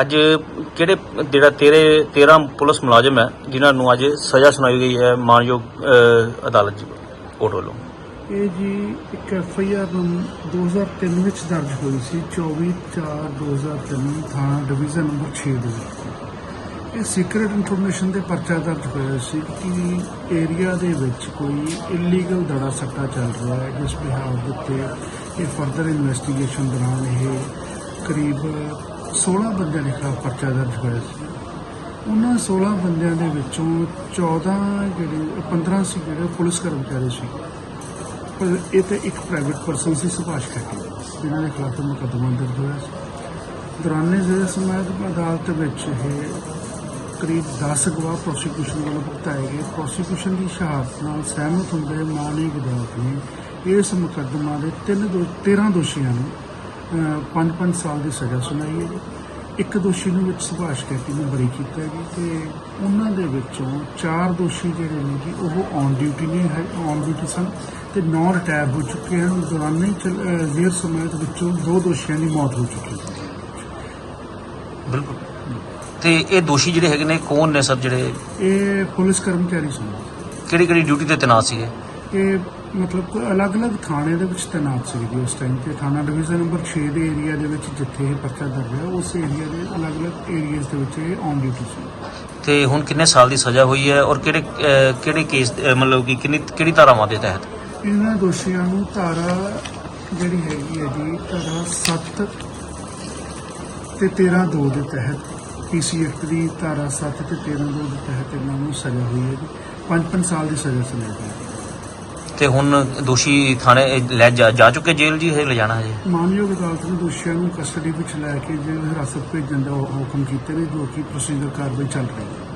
ਅੱਜ ਕਿਹੜੇ, ਜਿਹੜਾ ਤੇਰੇ 13 ਪੁਲਿਸ ਮੁਲਾਜ਼ਮ ਹੈ, ਜਿਨ੍ਹਾਂ ਨੂੰ ਅੱਜ ਸਜ਼ਾ ਸੁਣਾਈ ਗਈ ਹੈ ਮਾਨਯੋਗ ਅਦਾਲਤ ਜੀ ਕੋਰਟ ਵੱਲੋਂ? ਇਹ ਜੀ ਇੱਕ ਐਫ ਆਈ ਆਰ 2003 ਵਿੱਚ ਦਰਜ ਹੋਈ ਸੀ 24/4/2003 ਥਾਣਾ ਡਿਵੀਜ਼ਨ ਨੰਬਰ 6 ਦੇ ਵਿੱਚ। ਇਹ ਸੀਕ੍ਰੀਟ ਇਨਫੋਰਮੇਸ਼ਨ ਦੇ ਪਰਚਾ ਦਰਜ ਹੋਇਆ ਸੀ ਕਿ ਏਰੀਆ ਦੇ ਵਿੱਚ ਕੋਈ ਇਲੀਗਲ ਦੜਾ ਸੱਟਾ ਚੱਲ ਰਿਹਾ ਹੈ, ਜਿਸ ਬਿਹਾਰ ਦੇ ਉੱਤੇ ਇਹ ਫਰਦਰ ਇਨਵੈਸਟੀਗੇਸ਼ਨ ਦੌਰਾਨ ਇਹ ਕਰੀਬ 16 ਬੰਦਿਆਂ ਦੇ ਖਿਲਾਫ ਪਰਚਾ ਦਰਜ ਹੋਇਆ ਸੀ। ਉਹਨਾਂ 16 ਬੰਦਿਆਂ ਦੇ ਵਿੱਚੋਂ 14 ਜਿਹੜੇ 15 ਸੀ ਜਿਹੜੇ ਪੁਲਿਸ ਕਰਮਚਾਰੀ ਸੀ। ਪਰ ਇਹ ਤੇ ਇੱਕ ਪ੍ਰਾਈਵੇਟ ਪਰਸਨ ਸੀ, ਸੁਭਾਸ਼ ਖੱਟੀ, ਜਿਨ੍ਹਾਂ ਦੇ ਖਿਲਾਫ ਮੁਕੱਦਮਾ ਦਰਜ ਹੋਇਆ ਸੀ। ਦੌਰਾਨੇ ਜਿਹੜੇ ਸਮਾਜ ਅਦਾਲਤ ਵਿੱਚ ਇਹ ਕਰੀਬ 10 ਗਵਾਹ ਪ੍ਰੋਸੀਕਿਊਸ਼ਨ ਵੱਲੋਂ ਭੁਗਤਾਏ ਗਏ। ਪ੍ਰੋਸੀਕਿਊਸ਼ਨ ਦੀ ਸ਼ਹਾਦਤ ਨਾਲ ਸਹਿਮਤ ਹੁੰਦੇ ਮਾਨਯੋਗ ਅਦਾਲਤ ਨੇ ਇਸ ਮੁਕੱਦਮਾ ਦੇ ਤਿੰਨ ਦੋ 13 ਦੋਸ਼ੀਆਂ ਨੂੰ 5-5 ਸਾਲ ਦੀ ਸਜ਼ਾ ਸੁਣਾਈ ਹੈ ਜੀ। ਇੱਕ ਦੋਸ਼ੀ ਨੂੰ ਵਿੱਚ ਸੁਭਾਸ਼ ਕੈਤੀ ਨੂੰ ਬਰੀ ਕੀਤਾ ਗਿਆ ਤੇ ਉਹਨਾਂ ਦੇ ਵਿੱਚੋਂ ਚਾਰ ਦੋਸ਼ੀ ਜਿਹੜੇ ਨੇ ਜੀ ਉਹ ਔਨ ਡਿਊਟੀ ਨਹੀਂ ਹੈ ਔਨ ਡਿਊਟੀ ਸਨ ਤੇ ਨੌ ਰਿਟਾਇਰ ਹੋ ਚੁੱਕੇ ਹਨ। ਦੌਰਾਨੇ ਚਲ- ਅਹ ਜ਼ੇਰ ਸਮਾਤ ਵਿੱਚੋਂ ਦੋ ਦੋਸ਼ੀਆਂ ਦੀ ਮੌਤ ਹੋ ਚੁੱਕੀ ਹੈ। ਬਿਲਕੁਲ। ਤੇ ਇਹ ਦੋਸ਼ੀ ਜਿਹੜੇ ਹੈਗੇ ਨੇ ਕੌਣ ਨੇ ਸਰ ਜਿਹੜੇ? ਇਹ ਪੁਲਿਸ ਕਰਮਚਾਰੀ ਸਨ। ਕਿਹੜੀ ਕਿਹੜੀ ਡਿਊਟੀ ਤੇ ਤੈਨਾਤ ਸੀਗੇ? ਇਹ ਮਤਲਬ ਕੋਈ ਅਲੱਗ-ਅਲੱਗ ਥਾਣੇ ਦੇ ਵਿੱਚ ਤੈਨਾਤ ਸੀ ਜੀ ਉਸ ਟਾਈਮ ਤੇ। ਥਾਣਾ ਡਿਵੀਜ਼ਨ ਨੰਬਰ 6 ਦੇ ਏਰੀਆ ਦੇ ਵਿੱਚ ਜਿੱਥੇ ਇਹ ਪਰਚਾ ਦਰਜ ਹੈ ਉਸ ਏਰੀਆ ਦੇ ਅਲੱਗ-ਅਲੱਗ ਏਰੀਆਜ਼ ਦੇ ਵਿੱਚ ਇਹ ਔਨ ਡਿਊਟੀ ਸੀ। ਤੇ ਹੁਣ ਕਿੰਨੇ ਸਾਲ ਦੀ ਸਜ਼ਾ ਹੋਈ ਹੈ ਔਰ ਕਿਹੜੇ ਅਹ, ਕਿਹੜੇ ਕੇਸ ਅਹ, ਮਤਲਬ ਕਿ ਕਿੰਨੀ ਕਿਹੜੀ ਧਾਰਾਵਾਂ ਦੇ ਤਹਿਤ? ਇਹਨਾਂ ਦੋਸ਼ੀਆਂ ਨੂੰ ਧਾਰਾ ਜਿਹੜੀ ਹੈਗੀ ਹੈ ਜੀ ਧਾਰਾ 7 ਤੇ 13 2 ਦੇ ਤਹਿਤ ਪੀਸੀ ਐਕਟ ਦੀ ਧਾਰਾ 7 ਤੇ 13 2 ਦੇ ਤਹਿਤ ਇਹਨਾਂ ਨੂੰ ਸਜ਼ਾ ਹੋਈ ਹੈ ਜੀ। 5-5 ਸਾਲ ਦੀ ਸਜ਼ਾ ਸੁਣਾਈ ਗਈ। ਹੈ ਤੇ ਹੁਣ ਦੋਸ਼ੀ ਥਾਣੇ ਲੈ ਜਾ ਜਾ ਚੁੱਕੇ ਜੇਲ੍ਹ ਜੀ ਹੈ ਲੈ ਹੈ ਮਾਨਯੋਗ ਅਦਾਲਤ ਨੇ ਦੋਸ਼ੀਆਂ ਨੂੰ ਕਸਟਡੀ ਵਿੱਚ ਲੈ ਕੇ ਜੇਲ੍ਹ ਹਿਰਾਸਤ ਭੇਜਣ ਦਾ ਹੁਕਮ ਕੀਤੇ ਨੇ, ਜੋ ਕਿ ਪ੍ਰੋਸੀਜਰ ਕਾਰਵਾਈ ਚੱਲ ਰਹੀ ਹੈ।